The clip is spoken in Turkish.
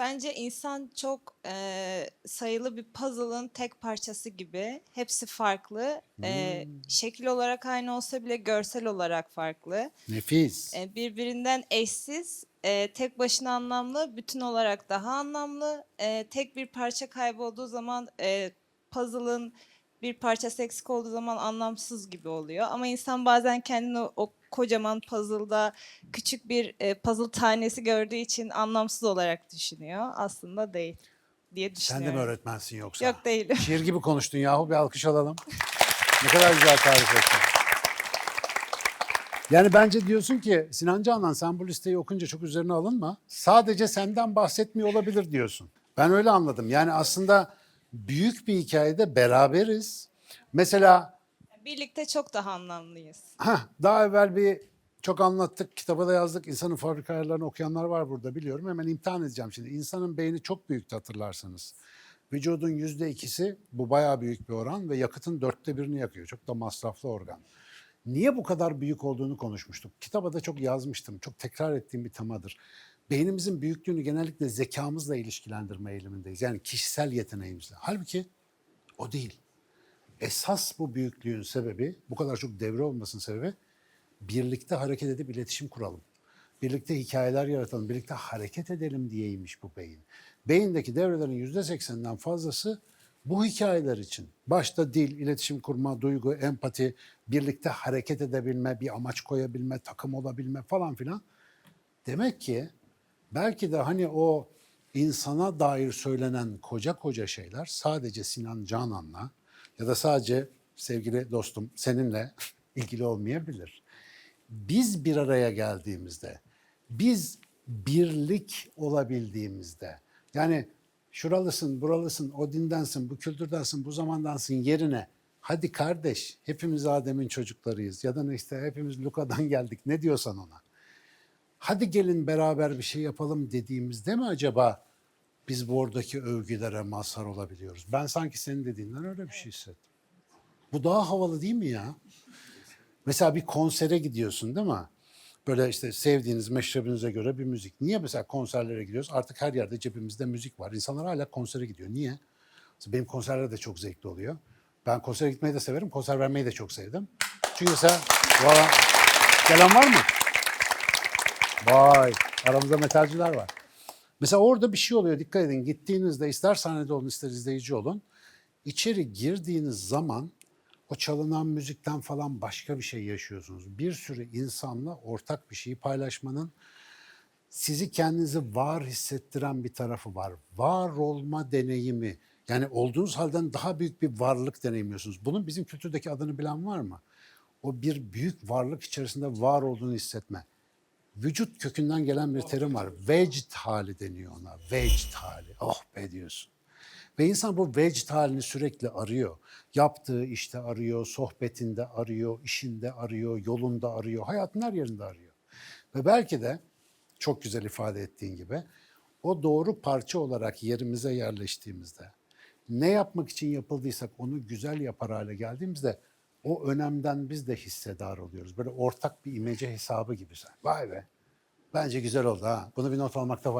Bence insan çok eee, sayılı bir puzzle'ın tek parçası gibi. Hepsi farklı. Eee, şekil olarak aynı olsa bile görsel olarak farklı. Nefis. Eee, birbirinden eşsiz, eee, tek başına anlamlı, bütün olarak daha anlamlı. Eee, tek bir parça kaybolduğu zaman eee, puzzle'ın bir parçası eksik olduğu zaman anlamsız gibi oluyor. Ama insan bazen kendini o, o kocaman puzzle'da küçük bir e, puzzle tanesi gördüğü için anlamsız olarak düşünüyor. Aslında değil diye Sen düşünüyorum. de mi öğretmensin yoksa? Yok değilim. Şiir gibi konuştun yahu bir alkış alalım. Ne kadar güzel tarif ettin. Yani bence diyorsun ki Sinan Canan sen bu listeyi okunca çok üzerine alınma. Sadece senden bahsetmiyor olabilir diyorsun. Ben öyle anladım. Yani aslında büyük bir hikayede beraberiz. Mesela Birlikte çok daha anlamlıyız. Heh, daha evvel bir çok anlattık, kitaba da yazdık. İnsanın fabrika ayarlarını okuyanlar var burada biliyorum. Hemen imtihan edeceğim şimdi. İnsanın beyni çok büyüktü hatırlarsanız. Vücudun yüzde ikisi, bu bayağı büyük bir oran ve yakıtın dörtte birini yakıyor. Çok da masraflı organ. Niye bu kadar büyük olduğunu konuşmuştuk. Kitaba da çok yazmıştım. Çok tekrar ettiğim bir temadır. Beynimizin büyüklüğünü genellikle zekamızla ilişkilendirme eğilimindeyiz. Yani kişisel yeteneğimizle. Halbuki o değil. Esas bu büyüklüğün sebebi, bu kadar çok devre olmasının sebebi birlikte hareket edip iletişim kuralım. Birlikte hikayeler yaratalım, birlikte hareket edelim diyeymiş bu beyin. Beyindeki devrelerin yüzde sekseninden fazlası bu hikayeler için. Başta dil, iletişim kurma, duygu, empati, birlikte hareket edebilme, bir amaç koyabilme, takım olabilme falan filan. Demek ki belki de hani o insana dair söylenen koca koca şeyler sadece Sinan Canan'la ya da sadece sevgili dostum seninle ilgili olmayabilir. Biz bir araya geldiğimizde, biz birlik olabildiğimizde, yani şuralısın, buralısın, o dindensin, bu kültürdensin, bu zamandansın yerine hadi kardeş hepimiz Adem'in çocuklarıyız ya da işte hepimiz Luka'dan geldik ne diyorsan ona hadi gelin beraber bir şey yapalım dediğimizde mi acaba biz bu oradaki övgülere mazhar olabiliyoruz? Ben sanki senin dediğinden öyle bir şey hissettim. Bu daha havalı değil mi ya? Mesela bir konsere gidiyorsun değil mi? Böyle işte sevdiğiniz meşrebinize göre bir müzik. Niye mesela konserlere gidiyoruz? Artık her yerde cebimizde müzik var. İnsanlar hala konsere gidiyor. Niye? Mesela benim konserler de çok zevkli oluyor. Ben konsere gitmeyi de severim. Konser vermeyi de çok sevdim. Çünkü mesela valla gelen var mı? Vay aramızda metalciler var. Mesela orada bir şey oluyor dikkat edin. Gittiğinizde ister sahnede olun ister izleyici olun. İçeri girdiğiniz zaman o çalınan müzikten falan başka bir şey yaşıyorsunuz. Bir sürü insanla ortak bir şeyi paylaşmanın sizi kendinizi var hissettiren bir tarafı var. Var olma deneyimi. Yani olduğunuz halden daha büyük bir varlık deneyimliyorsunuz. Bunun bizim kültürdeki adını bilen var mı? O bir büyük varlık içerisinde var olduğunu hissetme. Vücut kökünden gelen bir terim var. Vecd hali deniyor ona. Vecd hali. Oh be diyorsun. Ve insan bu vecd halini sürekli arıyor. Yaptığı işte arıyor, sohbetinde arıyor, işinde arıyor, yolunda arıyor, hayatın her yerinde arıyor. Ve belki de çok güzel ifade ettiğin gibi o doğru parça olarak yerimize yerleştiğimizde ne yapmak için yapıldıysak onu güzel yapar hale geldiğimizde o önemden biz de hissedar oluyoruz. Böyle ortak bir imece hesabı gibi. Vay be. Bence güzel oldu ha. Bunu bir not almakta fayda